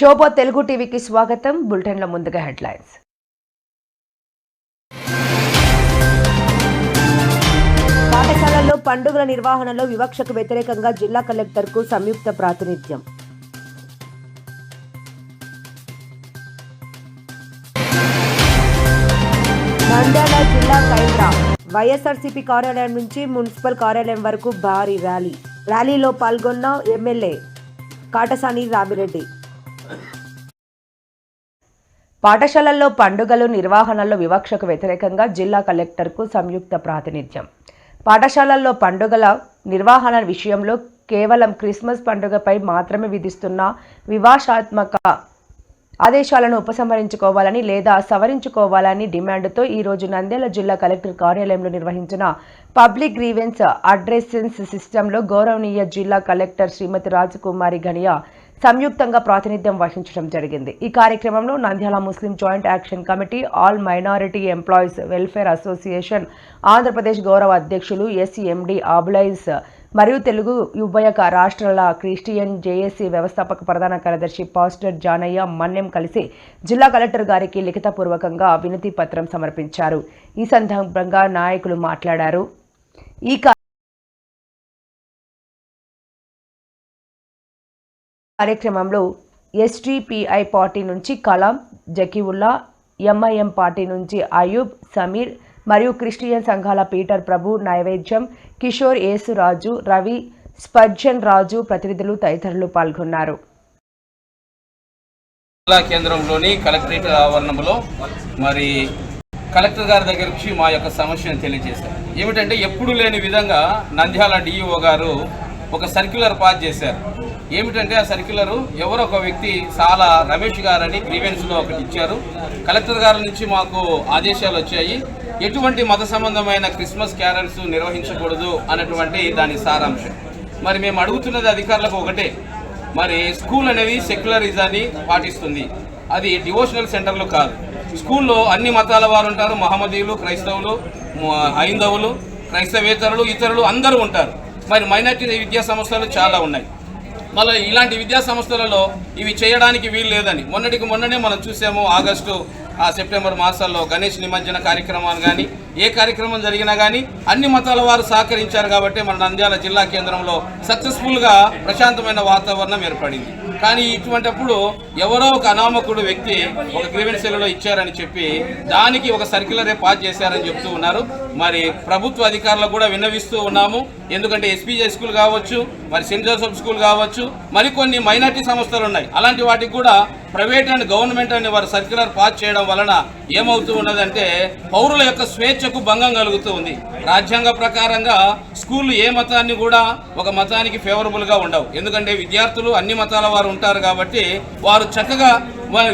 శోభ తెలుగు టీవీకి స్వాగతం. బులెటిన్ల ముందుగా హెడ్లైన్స్. పాఠశాలల్లో పండుగల నిర్వహణలో వివక్షకు వ్యతిరేకంగా జిల్లా కలెక్టర్కు సంయుక్త ప్రాతినిధ్యం. నంద్యాల జిల్లా కేంద్ర వైఎస్ఆర్సీపీ కార్యాలయం నుంచి మున్సిపల్ కార్యాలయం వరకు భారీ ర్యాలీ. ర్యాలీలో పాల్గొన్న ఎమ్మెల్యే కాటసాని రామిరెడ్డి. పాఠశాలల్లో పండుగలు నిర్వహణలో వివక్షకు వ్యతిరేకంగా జిల్లా కలెక్టర్కు సంయుక్త ప్రాతినిధ్యం. పాఠశాలల్లో పండుగల నిర్వహణ విషయంలో కేవలం క్రిస్మస్ పండుగపై మాత్రమే విధిస్తున్న వివాషాత్మక ఆదేశాలను ఉపసంహరించుకోవాలని లేదా సవరించుకోవాలని డిమాండ్తో ఈరోజు నంద్యాల జిల్లా కలెక్టర్ కార్యాలయంలో నిర్వహించిన పబ్లిక్ గ్రీవెన్స్ అడ్రెసెన్స్ సిస్టంలో గౌరవనీయ జిల్లా కలెక్టర్ శ్రీమతి రాజకుమారి గనియా సంయుక్తంగా ప్రాతినిధ్యం వహించడం జరిగింది. ఈ కార్యక్రమంలో Nandyal Muslim joint action committee all minority employees welfare association Andhra Pradesh గౌరవ అధ్యక్షులు ఎస్ఎండి ఆబులైజ్ మరియు తెలుగు ఉభయ రాష్ట్రాల క్రిస్టియన్ జేఏసీ వ్యవస్థాపక ప్రధాన కార్యదర్శి పాస్టర్ జానయ్య మన్యం కలిసి జిల్లా కలెక్టర్ గారికి లిఖితపూర్వకంగా వినతి పత్రం సమర్పించారు. ఈ సందర్భంగా నాయకులు మాట్లాడారు. ఈ కార్యక్రమంలో ఎస్టీపీఐ పార్టీ నుంచి కలాం జకీవుల్లా ఎంఐఎం పార్టీ నుంచి అయూబ్ సమీర్ మరియు క్రిస్టియన్ సంఘాల పీటర్ ప్రభు నైవేద్యం కిషోర్ యేసురాజు రవి స్పర్జన్ రాజు ప్రతినిధులు తదితరులు పాల్గొన్నారు. జిల్లా కేంద్రంలోని కలెక్టరేట్ ఆవరణంలో మరి కలెక్టర్ గారి దగ్గరికి మా యొక్క సమస్యను తెలియజేశారు. ఏమిటంటే ఎప్పుడు లేని విధంగా నంద్యాల డిఈఓ గారు ఒక సర్క్యులర్ పాస్ చేశారు. ఏమిటంటే ఆ సర్క్యులరు ఎవరో ఒక వ్యక్తి చాలా రమేష్ గారని గ్రీవెన్స్లో ఒకటి ఇచ్చారు. కలెక్టర్ గారి నుంచి మాకు ఆదేశాలు వచ్చాయి. ఎటువంటి మత సంబంధమైన క్రిస్మస్ క్యారల్స్ నిర్వహించకూడదు అన్నటువంటి దాని సారాంశం. మరి మేము అడుగుతున్నది అధికారులకు ఒకటే. మరి స్కూల్ అనేది సెక్యులరిజాన్ని పాటిస్తుంది. అది డివోషనల్ సెంటర్లు కాదు. స్కూల్లో అన్ని మతాల వారు ఉంటారు. మహమ్మదీయులు క్రైస్తవులు హైందవులు క్రైస్తవేతరులు ఇతరులు అందరూ ఉంటారు. మరి మైనార్టీ విద్యా సంస్థలు చాలా ఉన్నాయి. మళ్ళీ ఇలాంటి విద్యా సంస్థలలో ఇవి చేయడానికి వీలు లేదని మొన్నటికి మొన్ననే మనం చూసాము ఆగస్టు ఆ సెప్టెంబర్ మాసాల్లో గణేష్ నిమజ్జన కార్యక్రమాలు కానీ ఏ కార్యక్రమం జరిగినా కానీ అన్ని మతాల వారు సహకరించారు కాబట్టి మన నంద్యాల జిల్లా కేంద్రంలో సక్సెస్ఫుల్గా ప్రశాంతమైన వాతావరణం ఏర్పడింది. కానీ ఇటువంటప్పుడు ఎవరో ఒక అనామకుడు వ్యక్తి ఒక గ్రీవెన్స్ సెల్లో ఇచ్చారని చెప్పి దానికి ఒక సర్క్యులరే పాస్ చేశారని చెప్తూ ఉన్నారు. మరి ప్రభుత్వ అధికారులకు కూడా విన్నవిస్తూ ఉన్నాము. ఎందుకంటే ఎస్పీజే స్కూల్ కావచ్చు మరి సెయింట్ జోసెఫ్ స్కూల్ కావచ్చు మరికొన్ని మైనార్టీ సంస్థలు ఉన్నాయి. అలాంటి వాటికి కూడా ప్రైవేట్ అండ్ గవర్నమెంట్ అనే వారు సర్క్యులర్ పాస్ చేయడం వలన ఏమవుతూ ఉన్నదంటే పౌరుల యొక్క స్వేచ్ఛకు భంగం కలుగుతూ ఉంది. రాజ్యాంగ ప్రకారంగా స్కూళ్ళు ఏ మతాన్ని కూడా ఒక మతానికి ఫేవరబుల్గా ఉండవు. ఎందుకంటే విద్యార్థులు అన్ని మతాల వారు ఉంటారు కాబట్టి వారు చక్కగా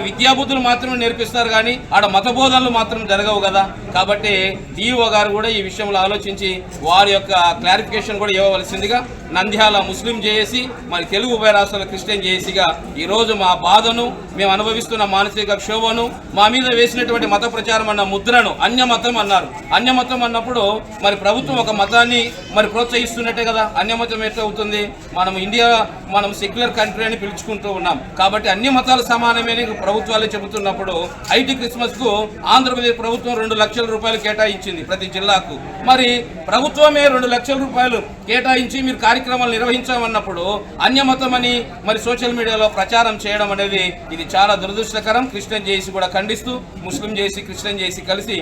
విద్యాబుద్ధులు మాత్రమే నేర్పిస్తారు కానీ ఆడ మత బోధనలు మాత్రం జరగవు కదా. కాబట్టి డిఓ గారు కూడా ఈ విషయంలో ఆలోచించి వారి యొక్క క్లారిఫికేషన్ కూడా ఇవ్వవలసిందిగా నంద్యాల ముస్లిం జేఏసీ మరి తెలుగు ఉభయ రాష్ట్రాల క్రిస్టియన్ జేఏసీగా ఈరోజు మా బాధను మేము అనుభవిస్తున్న మానసిక క్షోభను మా మీద వేసినటువంటి మత ప్రచారం అన్న ముద్రను అన్యమతం అన్నారు. అన్యమతం అన్నప్పుడు మరి ప్రభుత్వం ఒక మతాన్ని మరి ప్రోత్సహిస్తున్నట్టే కదా. అన్యమతం ఎట్లా అవుతుంది మనం ఇండియా మనం సెక్యులర్ కంట్రీ అని పిలుచుకుంటూ ఉన్నాం. కాబట్టి అన్ని మతాలు సమానమే అని ప్రభుత్వాలు చెబుతున్నప్పుడు ఐటీ క్రిస్మస్కు ఆంధ్రప్రదేశ్ ప్రభుత్వం రెండు లక్షల రూపాయలు కేటాయించింది ప్రతి జిల్లాకు. మరి ప్రభుత్వమే రెండు లక్షల రూపాయలు కేటాయించి మీరు కార్యక్రమాలు నిర్వహించామన్నప్పుడు అన్యమతమని మరి సోషల్ మీడియాలో ప్రచారం చేయడం అనేది ఇది చాలా దురదృష్టకరం. క్రిస్టియన్ చేసి కూడా ఖండిస్తూ ముస్లిం చేసి క్రిస్టియన్ చేసి కలిసి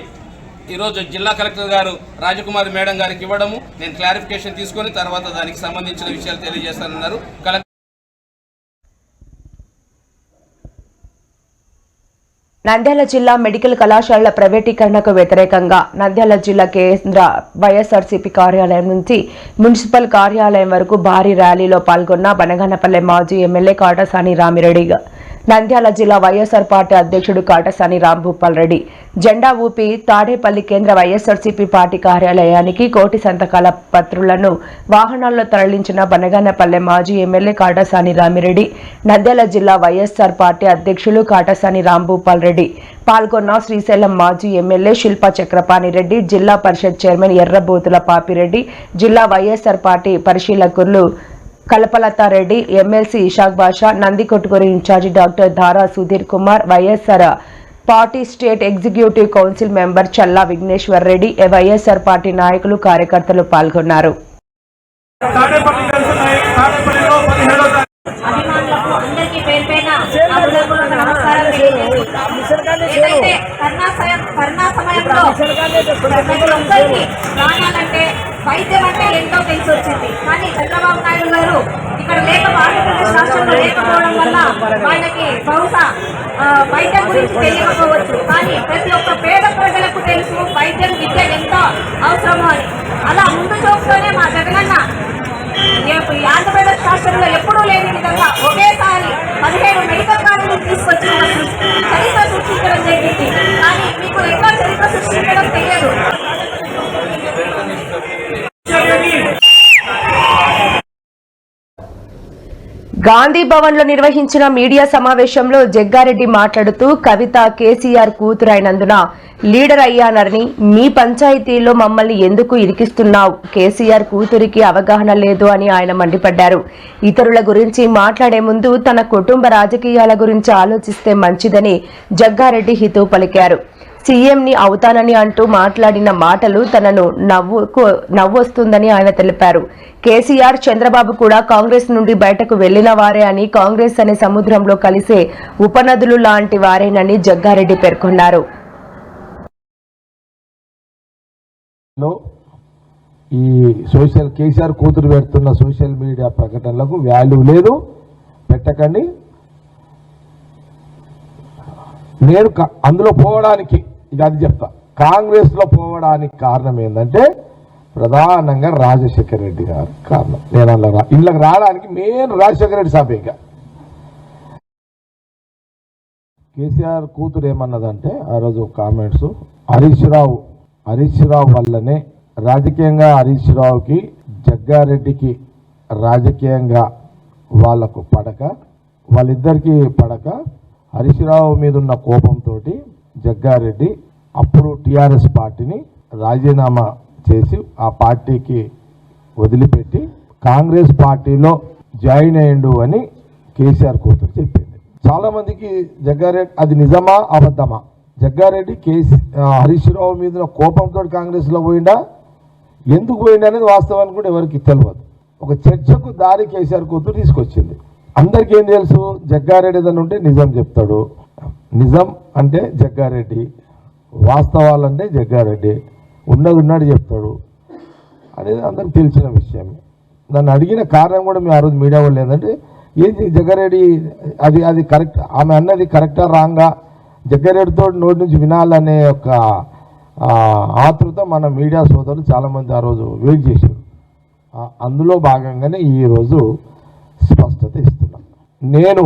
ఈరోజు జిల్లా కలెక్టర్ గారు రాజకుమారి మేడం గారికి ఇవ్వడము. నేను క్లారిఫికేషన్ తీసుకొని తర్వాత దానికి సంబంధించిన విషయాలు తెలియజేస్తానన్నారు. కలెక్టర్ నంద్యాల జిల్లా మెడికల్ కళాశాలల ప్రైవేటీకరణకు వ్యతిరేకంగా నంద్యాల జిల్లా కేంద్ర వైఎస్ఆర్సీపీ కార్యాలయం నుంచి మున్సిపల్ కార్యాలయం వరకు భారీ ర్యాలీలో పాల్గొన్న బనగానపల్లె మాజీ ఎమ్మెల్యే కాటసాని రామిరెడ్డి. నంద్యాల జిల్లా వైఎస్ఆర్ పార్టీ అధ్యక్షుడు కాటసాని రాంభూపాల్ రెడ్డి. జెండా ఊపి తాడేపల్లి కేంద్ర వైఎస్ఆర్సీపీ పార్టీ కార్యాలయానికి కోటి సంతకాల పత్రులను వాహనాల్లో తరలించిన బనగానపల్లె మాజీ ఎమ్మెల్యే కాటసాని రామిరెడ్డి నంద్యాల జిల్లా వైఎస్ఆర్ పార్టీ అధ్యక్షులు కాటసాని రాంభూపాల్ రెడ్డి పాల్గొన్న శ్రీశైలం మాజీ ఎమ్మెల్యే శిల్పా చక్రపాణి రెడ్డి జిల్లా పరిషత్ చైర్మన్ ఎర్రబోతుల పాపిరెడ్డి జిల్లా వైఎస్ఆర్ పార్టీ పరిశీలకులు కల్పలతారెడ్డి ఎమ్మెల్సీ ఇషాక్ బాషా Nandikotkur incharge doctor Dhara Sudhir Kumar YSR party state executive council member Challa Vigneshwar Reddy YSR party నాయకులు కార్యకర్తలు పాల్గొన్నారు. వైద్యం అంటే ఎంతో తెలిసి వచ్చింది కానీ చంద్రబాబు నాయుడు ఇక్కడ లేక ఆంధ్రప్రదేశ్ రాష్ట్రంలో లేకపోవడం వల్ల వాళ్ళకి బహుశా వైద్యం గురించి తెలియకపోవచ్చు. కానీ ప్రతి ఒక్క పేద ప్రజలకు తెలుసు వైద్యం విద్య ఎంత అవసరమో అని. అలా ముందు చూపుతోనే మా జగనన్న ఆంధ్రప్రదేశ్ రాష్ట్రంలో ఎప్పుడూ లేని విధంగా ఒకేసారి పదిహేను మెడికల్ కాలేజీలు తీసుకొచ్చి చరిత్ర సృష్టించడం జరిగింది. కానీ మీకు ఎట్లా చరిత్ర సృష్టించడం తెలియదు. గాంధీ భవన్లో నిర్వహించిన మీడియా సమావేశంలో జగ్గారెడ్డి మాట్లాడుతూ కవిత కేసీఆర్ కూతురైనందున లీడర్ అయ్యానని మీ పంచాయతీలో మమ్మల్ని ఎందుకు ఇరికిస్తున్నావు? కేసీఆర్ కూతురికి అవగాహన లేదు అని ఆయన మండిపడ్డారు. ఇతరుల గురించి మాట్లాడే ముందు తన కుటుంబ రాజకీయాల గురించి ఆలోచిస్తే మంచిదని జగ్గారెడ్డి హితవు పలికారు. సీఎంని అవుతానని అంటూ మాట్లాడిన మాటలు తనను నవ్వుకు నవ్వొస్తుందని ఆయన తెలిపారు. కేసీఆర్ చంద్రబాబు కూడా కాంగ్రెస్ నుండి బయటకు వెళ్ళిన వారే అని కాంగ్రెస్ అనే సముద్రంలో కలిసే ఉపనదులు లాంటి వారేనని జగ్గారెడ్డి పేర్కొన్నారు. ఈ సోషల్ కేసీఆర్ కూతురు పెడుతున్న సోషల్ మీడియా ప్రకటనలకు వాల్యూ లేదు. పెట్టకండి. నేను క- అందులో పోవడానికి ఇక అది చెప్తా. కాంగ్రెస్లో పోవడానికి కారణం ఏంటంటే ప్రధానంగా రాజశేఖర రెడ్డి గారు కారణం. నేను అలా ఇళ్ళకి రావడానికి మెయిన్ రాజశేఖర రెడ్డి సభ కేసీఆర్ కూతురు ఏమన్నదంటే ఆ రోజు కామెంట్స్ హరీష్ రావు హరీష్ రావు వల్లనే రాజకీయంగా హరీష్ రావుకి జగ్గారెడ్డికి రాజకీయంగా వాళ్ళకు పడక వాళ్ళిద్దరికీ పడక హరీష్ రావు మీద ఉన్న కోపంతో జగ్గారెడ్డి అప్పుడు టిఆర్ఎస్ పార్టీని రాజీనామా చేసి ఆ పార్టీకి వదిలిపెట్టి కాంగ్రెస్ పార్టీలో జాయిన్ అయ్యిండు అని కేసీఆర్ కూతురు చెప్పింది. చాలామందికి జగ్గారెడ్డి అది నిజమా అబద్ధమా? జగ్గారెడ్డి కేసీ హరీష్ రావు మీద కోపంతో కాంగ్రెస్లో పోయిండా? ఎందుకు పోయిండా అనేది వాస్తవానికి కూడా ఎవరికి తెలియదు ఒక చర్చకు దారి కేసీఆర్ కూతురు తీసుకొచ్చింది. అందరికీ ఏం తెలుసు? జగ్గారెడ్డి ఏదైనా ఉంటే నిజం చెప్తాడు. నిజం అంటే జగ్గారెడ్డి వాస్తవాలంటే జగ్గారెడ్డి ఉన్నది ఉన్నాడు చెప్తాడు. అనేది అందరికి తెలిసిన విషయమే నన్ను అడిగిన కారణం కూడా మేము ఆ రోజు మీడియా వాళ్ళు ఏంటంటే ఏంటి జగ్గారెడ్డి అది అది కరెక్ట్ ఆమె అన్నది కరెక్టా రాంగా? జగ్గారెడ్డితో నోటి నుంచి వినాలనే ఒక ఆతృత మన మీడియా సోదరులు చాలామంది ఆ రోజు వెయిట్ చేశారు. అందులో భాగంగానే ఈరోజు స్పష్టత ఇస్తున్నాను నేను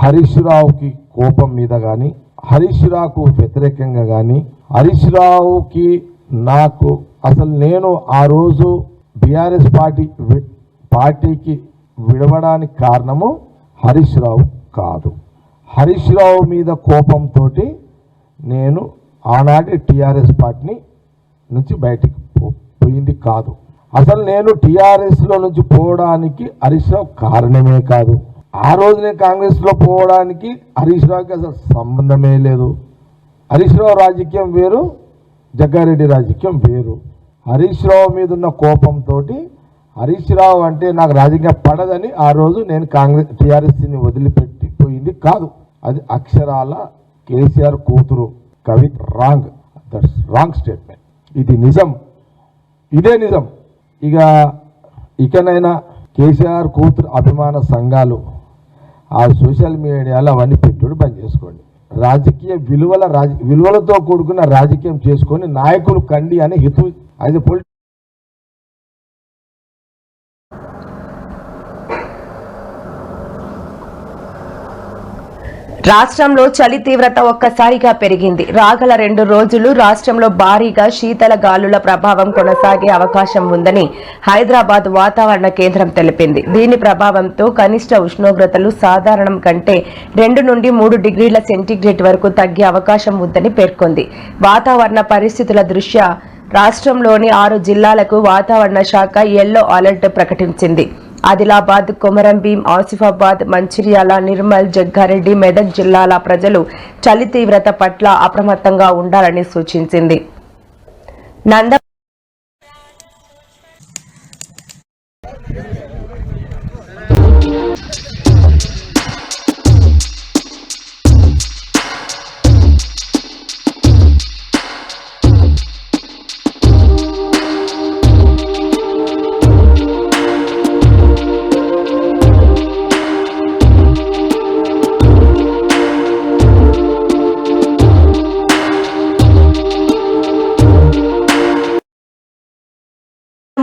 హరీష్ రావుకి కోపం మీద కానీ హరీష్ రావుకు వ్యతిరేకంగా కానీ హరీష్ రావుకి నాకు అసలు నేను ఆ రోజు బీఆర్ఎస్ పార్టీ పార్టీకి విడవడానికి కారణము హరీష్ రావు కాదు. హరీష్ రావు మీద కోపంతో నేను ఆనాటి టీఆర్ఎస్ పార్టీని నుంచి బయటికి పో- పోయింది కాదు. అసలు నేను టీఆర్ఎస్లో నుంచి పోవడానికి హరీష్ రావు కారణమే కాదు. ఆ రోజు నేను పోవడానికి హరీష్ రావుకి అసలు సంబంధమే లేదు. హరీష్ రావు రాజకీయం వేరు జగ్గారెడ్డి రాజకీయం వేరు. హరీష్ రావు మీద ఉన్న కోపంతో హరీష్ రావు అంటే నాకు రాజకీయం పడదని ఆ రోజు నేను కాంగ్రెస్ టీఆర్ఎస్ని వదిలిపెట్టిపోయింది కాదు. అది అక్షరాల కేసీఆర్ కూతురు Kavitha wrong. That's wrong statement ఇది నిజం. ఇదే నిజం. ఇక ఇకనైనా కేసీఆర్ కూతురు అభిమాన సంఘాలు ఆ సోషల్ మీడియాలో అవన్నీ పెట్టుడు బంద్ చేసుకోండి. రాజకీయ విలువల రాజ విలువలతో కూడుకున్న రాజకీయం చేసుకొని నాయకులు కండి అని హితు అది పొలి రాష్ట్రంలో చలి తీవ్రత ఒక్కసారిగా పెరిగింది. రాగల రెండు రోజులు రాష్ట్రంలో భారీగా శీతల గాలుల ప్రభావం కొనసాగే అవకాశం ఉందని హైదరాబాద్ వాతావరణ కేంద్రం తెలిపింది. దీని ప్రభావంతో కనిష్ట ఉష్ణోగ్రతలు సాధారణం కంటే రెండు నుండి మూడు డిగ్రీల సెంటీగ్రేడ్ వరకు తగ్గే అవకాశం ఉందని పేర్కొంది. వాతావరణ పరిస్థితుల దృష్ట్యా రాష్ట్రంలోని ఆరు జిల్లాలకు వాతావరణ శాఖ ఎల్లో అలర్ట్ ప్రకటించింది. ఆదిలాబాద్ కొమరంభీం ఆసిఫాబాద్ మంచిర్యాల నిర్మల్ జగ్గారెడ్డి మెదక్ జిల్లాల ప్రజలు చలి తీవ్రత పట్ల అప్రమత్తంగా ఉండాలని సూచించింది. నంద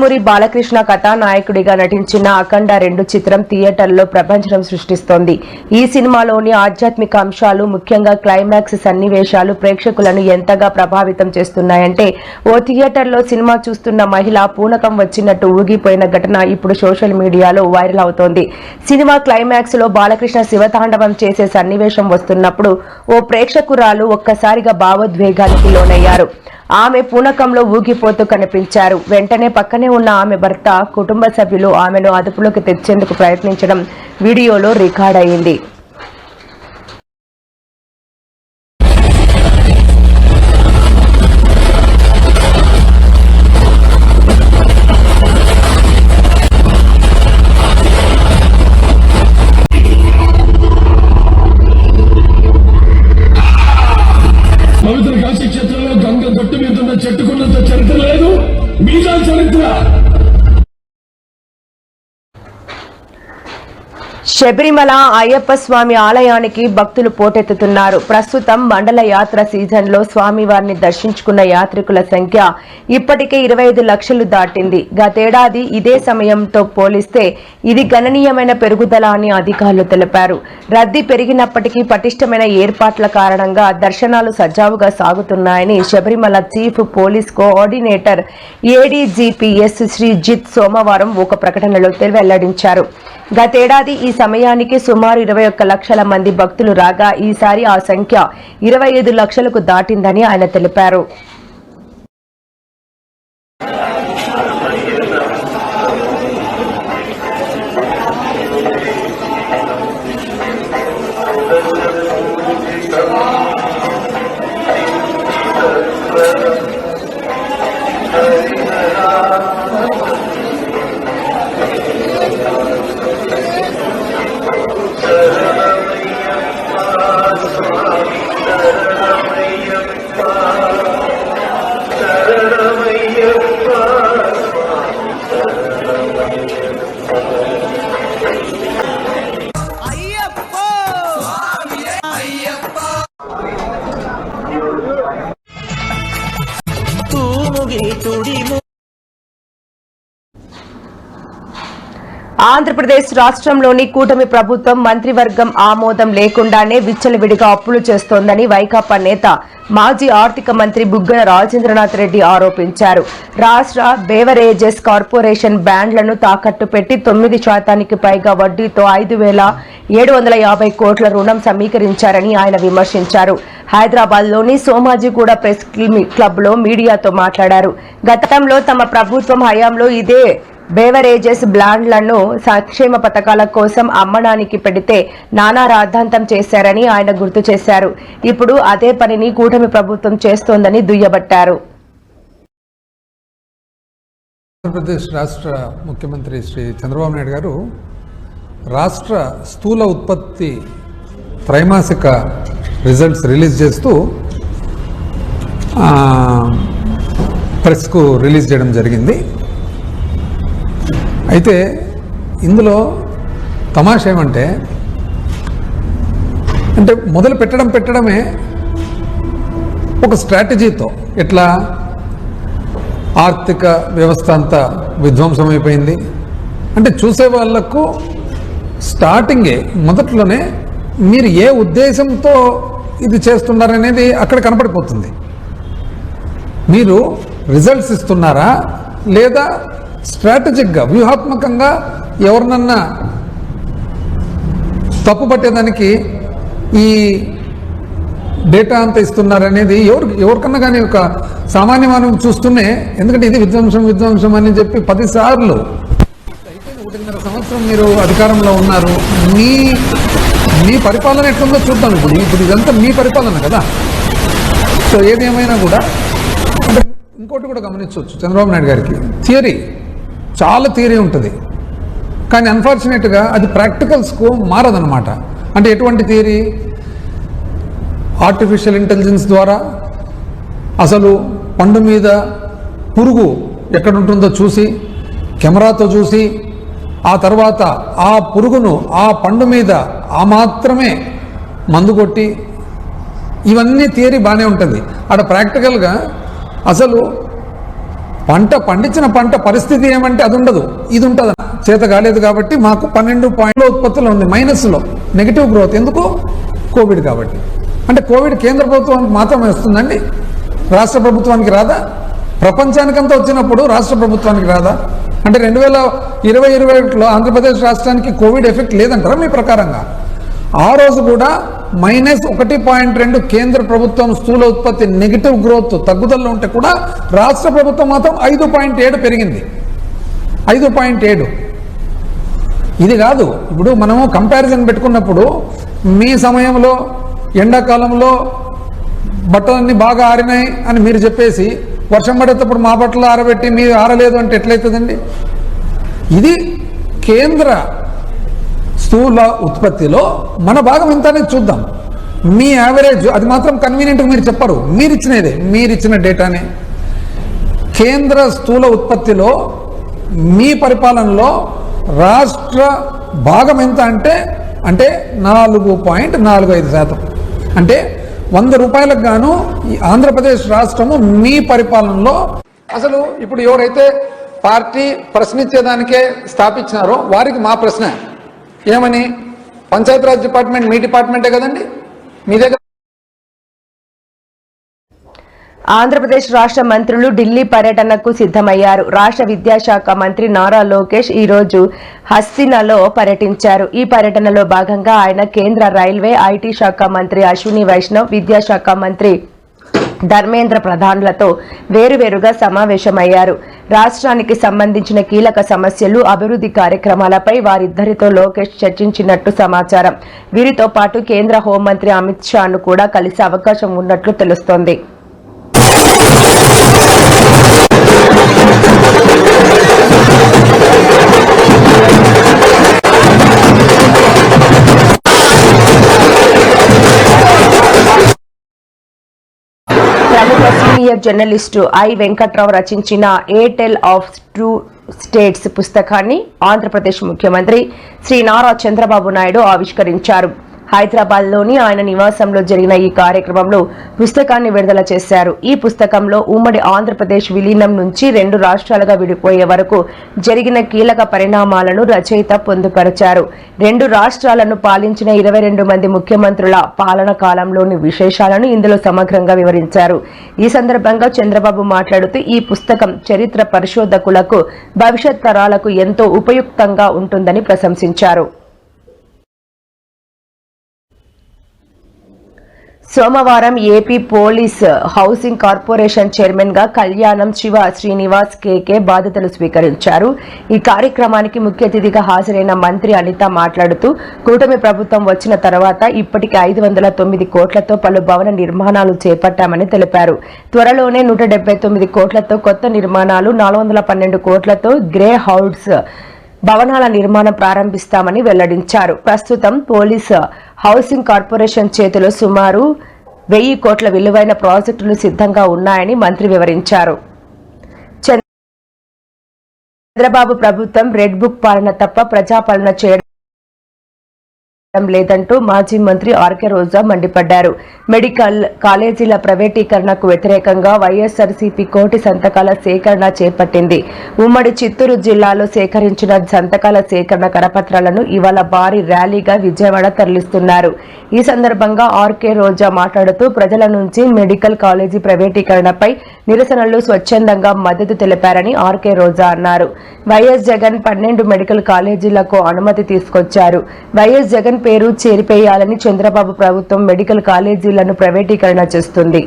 మురి బాలకృష్ణ కథానాయకుడిగా నటించిన అఖండ రెండు చిత్రం థియేటర్లో ప్రపంచం సృష్టిస్తోంది. ఈ సినిమాలోని ఆధ్యాత్మిక అంశాలు ముఖ్యంగా క్లైమాక్స్ సన్నివేశాలు ప్రేక్షకులను ఎంతగా ప్రభావితం చేస్తున్నాయంటే ఓ థియేటర్లో సినిమా చూస్తున్న మహిళ పూనకం వచ్చినట్టు ఊగిపోయిన ఘటన ఇప్పుడు సోషల్ మీడియాలో వైరల్ అవుతోంది. సినిమా క్లైమాక్స్లో బాలకృష్ణ శివతాండవం చేసే సన్నివేశం వస్తున్నప్పుడు ఓ ప్రేక్షకురాలు ఒక్కసారిగా భావోద్వేగానికి లోనయ్యారు. ఆమె పూనకంలో ఊగిపోతూ కనిపించారు. వెంటనే పక్కనే ఉన్న ఆమె భర్త కుటుంబ సభ్యులు ఆమెను అదుపులోకి తెచ్చేందుకు ప్రయత్నించడం వీడియోలో రికార్డ్ అయింది. శబరిమల అయ్యప్ప స్వామి ఆలయానికి భక్తులు పోటెత్తుతున్నారు. ప్రస్తుతం మండల యాత్ర సీజన్లో స్వామివారిని దర్శించుకున్న యాత్రికుల సంఖ్య ఇప్పటికే ఇరవై ఐదు లక్షలు దాటింది. గతేడాది ఇదే సమయంతో పోలిస్తే ఇది గణనీయమైన పెరుగుదల అని అధికారులు తెలిపారు. రద్దీ పెరిగినప్పటికీ పటిష్టమైన ఏర్పాట్ల కారణంగా దర్శనాలు సజావుగా సాగుతున్నాయని Sabarimala chief police coordinator ADGP S Sreejith సోమవారం ఒక ప్రకటనలో వెల్లడించారు. గతేడాది ఈ సమయానికి సుమారు ఇరవై ఒక్క లక్షల మంది భక్తులు రాగా ఈసారి ఆ సంఖ్య ఇరవై ఐదు లక్షలకు దాటిందని ఆయన తెలిపారు. ఆంధ్రప్రదేశ్ రాష్ట్రంలోని కూటమి ప్రభుత్వం మంత్రివర్గం ఆమోదం లేకుండానే విచ్చలవిడిగా అప్పులు చేస్తోందని వైకాపా నేత మాజీ ఆర్థిక మంత్రి బుగ్గన రాజేంద్రనాథ్ రెడ్డి ఆరోపించారు. రాష్ట్ర బేవరేజెస్ కార్పొరేషన్ బ్యాండ్లను తాకట్టు పెట్టి తొమ్మిది శాతానికి పైగా వడ్డీతో ఐదు వేల ఏడు వందల యాభై కోట్ల రుణం సమీకరించారని ఆయన విమర్శించారు. హైదరాబాద్లోని సోమాజీ సోమాజిగూడ ప్రెస్ క్లబ్లో మీడియాతో మాట్లాడారు. గతంలో తమ ప్రభుత్వం హయాంలో ఇదే బేవరేజెస్ బ్లాండ్లను సంక్షేమ పథకాల కోసం అమ్మడానికి పెడితే నానా రాద్ధాంతం చేశారని ఆయన గుర్తు చేశారు. ఇప్పుడు అదే పనిని కూటమి ప్రభుత్వం చేస్తోందని దుయ్యబట్టారు. ఆంధ్రప్రదేశ్ రాష్ట్ర ముఖ్యమంత్రి శ్రీ చంద్రబాబు నాయుడు గారు రాష్ట్ర స్థూల ఉత్పత్తి త్రైమాసిక రిజల్ట్స్ రిలీజ్ చేస్తూ ప్రెస్కు రిలీజ్ చేయడం జరిగింది. అయితే ఇందులో తమాష ఏమంటే అంటే మొదలు పెట్టడం పెట్టడమే ఒక స్ట్రాటజీతో. ఎట్లా? ఆర్థిక వ్యవస్థ అంతా విధ్వంసం అయిపోయింది. అంటే చూసే వాళ్ళకు స్టార్టింగే మొదట్లోనే మీరు ఏ ఉద్దేశంతో ఇది చేస్తున్నారనేది అక్కడ కనపడిపోతుంది. మీరు రిజల్ట్స్ ఇస్తున్నారా? లేదా స్ట్రాటజిక్గా వ్యూహాత్మకంగా ఎవరినన్నా తప్పు పట్టేదానికి ఈ డేటా అంతా ఇస్తున్నారనేది ఎవరు ఎవరికన్నా కానీ ఒక సామాన్య మనం చూస్తూనే ఎందుకంటే ఇది విధ్వంసం విధ్వంసం అని చెప్పి పదిసార్లు ఒకటిన్నర సంవత్సరం మీరు అధికారంలో ఉన్నారు మీ మీ పరిపాలన ఎట్లుందో చూద్దాం ఇప్పుడు. ఇప్పుడు ఇదంతా మీ పరిపాలన కదా. సో ఏదేమైనా కూడా అంటే ఇంకోటి కూడా గమనించవచ్చు చంద్రబాబు నాయుడు గారికి. థియరీ. చాలా థియరీ ఉంటుంది. కానీ అన్ఫార్చునేట్గా అది ప్రాక్టికల్స్కు మారదనమాట అంటే ఎటువంటి థియరీ? ఆర్టిఫిషియల్ ఇంటెలిజెన్స్ ద్వారా అసలు పండు మీద పురుగు ఎక్కడ ఉంటుందో చూసి కెమెరాతో చూసి ఆ తర్వాత ఆ పురుగును ఆ పండు మీద ఆ మాత్రమే మందు కొట్టి ఇవన్నీ థియరీ బాగానే ఉంటుంది. అక్కడ ప్రాక్టికల్గా అసలు పంట పండించిన పంట పరిస్థితి ఏమంటే అది ఉండదు ఇది ఉంటుంది. చేత కాలేదు కాబట్టి మాకు పన్నెండు పాయింట్ల ఉత్పత్తులు ఉంది మైనస్లో నెగిటివ్ గ్రోత్ ఎందుకు? కోవిడ్ కాబట్టి. అంటే కోవిడ్ కేంద్ర ప్రభుత్వానికి మాత్రమే వస్తుందండి. రాష్ట్ర ప్రభుత్వానికి రాదా? ప్రపంచానికంతా వచ్చినప్పుడు రాష్ట్ర ప్రభుత్వానికి రాదా? అంటే రెండు వేల ఇరవై ఇరవై ఒకటిలో ఆంధ్రప్రదేశ్ రాష్ట్రానికి కోవిడ్ ఎఫెక్ట్ లేదంటారా మీ ప్రకారంగా? ఆ రోజు కూడా మైనస్ ఒకటి పాయింట్ రెండు కేంద్ర ప్రభుత్వం స్థూల ఉత్పత్తి నెగిటివ్ గ్రోత్ తగ్గుదలలో ఉంటే కూడా రాష్ట్ర ప్రభుత్వం మాత్రం ఐదు పాయింట్ ఏడు పెరిగింది. ఐదు పాయింట్ ఏడు. ఇది కాదు. ఇప్పుడు మనము కంపారిజన్ పెట్టుకున్నప్పుడు మీ సమయంలో ఎండాకాలంలో బట్టలన్నీ బాగా ఆరినాయి అని మీరు చెప్పేసి వర్షం పడేటప్పుడు మా బట్టలు ఆరబెట్టి మీరు ఆరలేదు అంటే ఎట్లయితుందండి? ఇది కేంద్ర స్థూల ఉత్పత్తిలో మన భాగం ఎంత అనేది చూద్దాం. మీ యావరేజ్ అది మాత్రం కన్వీనియంట్గా మీరు చెప్పరు. మీరు ఇచ్చినదే మీరు ఇచ్చిన డేటానే కేంద్ర స్థూల ఉత్పత్తిలో మీ పరిపాలనలో రాష్ట్ర భాగం ఎంత అంటే అంటే నాలుగు పాయింట్ నాలుగు ఐదు శాతం. అంటే వంద రూపాయలకు గాను ఈ ఆంధ్రప్రదేశ్ రాష్ట్రము మీ పరిపాలనలో అసలు ఇప్పుడు ఎవరైతే పార్టీ ప్రశ్నించేదానికే స్థాపించినారో వారికి మా ప్రశ్న. ఏమని? పంచాయతీరాజ్ డిపార్ట్మెంట్ మీ డిపార్ట్మెంటే కదండి? మీ దగ్గర ఆంధ్రప్రదేశ్ రాష్ట్ర మంత్రులు ఢిల్లీ పర్యటనకు సిద్ధమయ్యారు. రాష్ట్ర విద్యాశాఖ మంత్రి నారా లోకేష్ ఈ రోజు హస్సినాలో పర్యటించారు. ఈ పర్యటనలో భాగంగా ఆయన కేంద్ర రైల్వే ఐటీ శాఖ మంత్రి అశ్విని వైష్ణవ్ విద్యాశాఖ మంత్రి ధర్మేంద్ర ప్రధాన్లతో వేరువేరుగా సమావేశమయ్యారు. రాష్ట్రానికి సంబంధించిన కీలక సమస్యలు అభివృద్ధి కార్యక్రమాలపై వారిద్దరితో లోకేష్ చర్చించినట్టు సమాచారం. వీరితో పాటు కేంద్ర హోంమంత్రి అమిత్ షాను కూడా కలిసే అవకాశం ఉన్నట్లు తెలుస్తోంది. సీనియర్ జర్నలిస్టు ఐ వెంకట్రావు రచించిన ఎయిర్టెల్ ఆఫ్ టూ స్టేట్స్ పుస్తకాన్ని ఆంధ్రప్రదేశ్ ముఖ్యమంత్రి శ్రీ నారా చంద్రబాబు నాయుడు ఆవిష్కరించారు. హైదరాబాద్లోని ఆయన నివాసంలో జరిగిన ఈ కార్యక్రమంలో పుస్తకాన్ని విడుదల చేశారు. ఈ పుస్తకంలో ఉమ్మడి ఆంధ్రప్రదేశ్ విలీనం నుంచి రెండు రాష్ట్రాలుగా విడిపోయే వరకు జరిగిన కీలక పరిణామాలను రచయిత పొందుపరిచారు. రెండు రాష్ట్రాలను పాలించిన ఇరవై రెండు మంది ముఖ్యమంత్రుల పాలన కాలంలోని విశేషాలను ఇందులో సమగ్రంగా వివరించారు. ఈ సందర్భంగా చంద్రబాబు మాట్లాడుతూ ఈ పుస్తకం చరిత్ర పరిశోధకులకు భవిష్యత్ తరాలకు ఎంతో ఉపయుక్తంగా ఉంటుందని ప్రశంసించారు. సోమవారం ఏపీ పోలీస్ హౌసింగ్ కార్పొరేషన్ చైర్మన్గా కళ్యాణం శివ శ్రీనివాస్ కేకే బాధ్యతలు స్వీకరించారు. ఈ కార్యక్రమానికి ముఖ్య అతిథిగా హాజరైన మంత్రి అనిత మాట్లాడుతూ కూటమి ప్రభుత్వం వచ్చిన తర్వాత ఇప్పటికి ఐదు వందల తొమ్మిది కోట్లతో పలు భవన నిర్మాణాలు చేపట్టామని తెలిపారు. త్వరలోనే నూట డెబ్బై తొమ్మిది కోట్లతో కొత్త నిర్మాణాలు నాలుగు వందల పన్నెండు కోట్లతో గ్రే హౌస్ భవనాల నిర్మాణం ప్రారంభిస్తామని వెల్లడించారు. ప్రస్తుతం పోలీస్ హౌసింగ్ కార్పొరేషన్ చేతిలో సుమారు వెయ్యి కోట్ల విలువైన ప్రాజెక్టులు సిద్ధంగా ఉన్నాయని మంత్రి వివరించారు. చంద్రబాబు ప్రభుత్వం రెడ్ బుక్ పాలన తప్ప ప్రజాపాలన చేయడం లేదంటూ మాజీ మంత్రి ఆర్కే రోజా మండిపడ్డారు. మెడికల్ కాలేజీల ప్రైవేటీకరణకు వ్యతిరేకంగా వైఎస్ఆర్సీపీ కోటి సంతకాల సేకరణ చేపట్టింది. ఉమ్మడి చిత్తూరు జిల్లాలో సేకరించిన సంతకాల సేకరణ కరపత్రాలను ఇవాళ భారీ ర్యాలీగా విజయవాడ తరలిస్తున్నారు. ఈ సందర్భంగా ఆర్కే రోజా మాట్లాడుతూ ప్రజల నుంచి మెడికల్ కాలేజీ ప్రైవేటీకరణపై నిరసనలు స్వచ్ఛందంగా మద్దతు తెలిపారని ఆర్కే రోజా అన్నారు. వైఎస్ జగన్ పన్నెండు మెడికల్ కాలేజీలకు అనుమతి తీసుకొచ్చారు. వైఎస్ జగన్ పేరు చేరిపేయాలని చంద్రబాబు ప్రభుత్వం మెడికల్ కాలేజీలను ప్రైవేటీకరణ చేస్తుంది.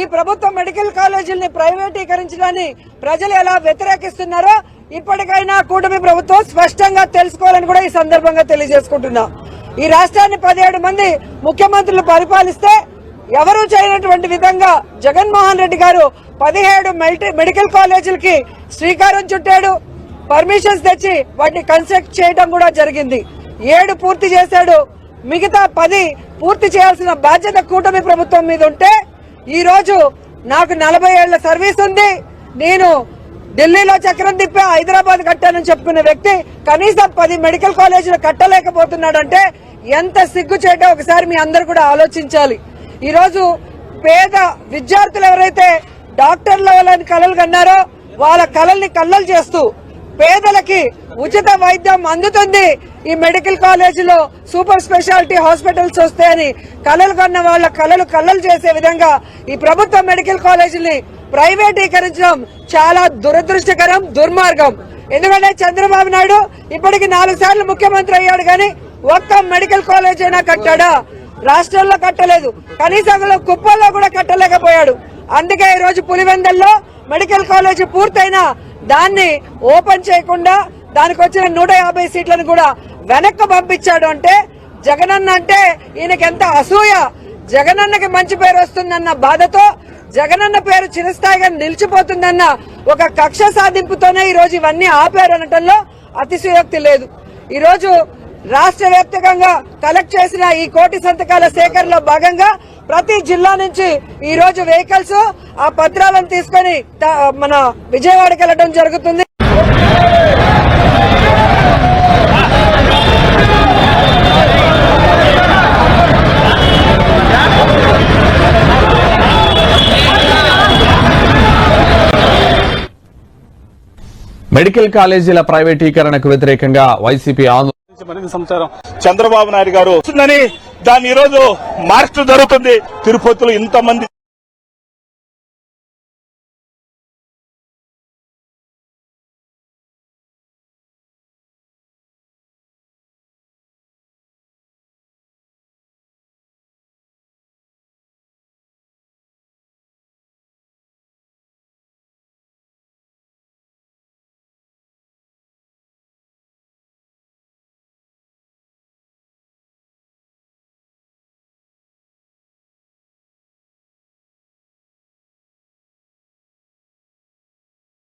ఈ ప్రభుత్వం మెడికల్ కాలేజీల్ని ప్రైవేటీకరించడాన్ని ప్రజలు ఎలా వ్యతిరేకిస్తున్నారో ఇప్పటికైనా కూటమి ప్రభుత్వం స్పష్టంగా తెలుసుకోవాలని కూడా ఈ సందర్భంగా తెలియజేసుకుంటున్నా. ఈ రాష్ట్రాన్ని పదిహేడు మంది ముఖ్యమంత్రులు పరిపాలిస్తే ఎవరు చేయనటువంటి విధంగా జగన్మోహన్ రెడ్డి గారు పదిహేడు మెడికల్ కాలేజీలకి శ్రీకారం చుట్టాడు. పర్మిషన్స్ తెచ్చి వాటిని కన్స్ట్రక్ట్ చేయడం కూడా జరిగింది. ఏడు పూర్తి చేశాడు. మిగతా పది పూర్తి చేయాల్సిన బాధ్యత కూటమి ప్రభుత్వం మీద ఉంటే ఈ రోజు నాకు నలభై ఏళ్ళ సర్వీస్ ఉంది. నేను ఢిల్లీలో చక్రం తిప్పి హైదరాబాద్ కట్టానని చెప్పుకునే వ్యక్తి కనీసం పది మెడికల్ కాలేజీలు కట్టలేకపోతున్నాడంటే ఎంత సిగ్గు చేయటో ఒకసారి మీ అందరు కూడా ఆలోచించాలి. ఈ రోజు పేద విద్యార్థులు ఎవరైతే డాక్టర్ల వాళ్ళని కలలు కన్నారో వాళ్ళ కలల్ని కల్లలు చేస్తూ పేదలకి ఉచిత వైద్యం అందుతుంది. ఈ మెడికల్ కాలేజీలో సూపర్ స్పెషాలిటీ హాస్పిటల్స్ వస్తాయని కళలు కన్న వాళ్ళ కళలు కళ్ళలు చేసే విధంగా ఈ ప్రభుత్వ మెడికల్ కాలేజీని ప్రైవేటీకరించడం చాలా దురదృష్టకరం దుర్మార్గం. ఎందుకంటే చంద్రబాబు నాయుడు ఇప్పటికి నాలుగు సార్లు ముఖ్యమంత్రి అయ్యాడు కానీ ఒక్క మెడికల్ కాలేజ్ అయినా కట్టాడా? రాష్ట్రంలో కట్టలేదు. కనీసం కుప్పల్లో కూడా కట్టలేకపోయాడు. అందుకే ఈ రోజు పులివెందల్లో మెడికల్ కాలేజ్ పూర్తయినా దాన్ని ఓపెన్ చేయకుండా దానికి వచ్చిన నూట యాభై సీట్లను కూడా వెనక్కి పంపించాడు అంటే జగనన్న అంటే ఈయనకి ఎంత అసూయ. జగనన్నకి మంచి పేరు వస్తుందన్న బాధతో జగనన్న పేరు చిరస్థాయిగా నిలిచిపోతుందన్న ఒక కక్ష సాధింపుతోనే ఈ రోజు ఇవన్నీ ఆపారు అనటంలో అతిశయోక్తి లేదు. ఈ రోజు రాష్ట్ర వ్యాప్తంగా కలెక్ట్ చేసిన ఈ కోటి సంతకాల సేకరణలో భాగంగా ప్రతి జిల్లా నుంచి ఈ రోజు వెహికల్స్ ఆ పత్రాలను తీసుకొని మన విజయవాడకి వెళ్ళడం జరుగుతుంది. మెడికల్ కాలేజీల ప్రైవేటీకరణకు వ్యతిరేకంగా వైసీపీ ఆందోళన మరింత సమాచారం చంద్రబాబు నాయుడు గారు దాన్ని ఈరోజు రోజు మార్చడం జరుగుతుంది. తిరుపతిలో ఇంతమంది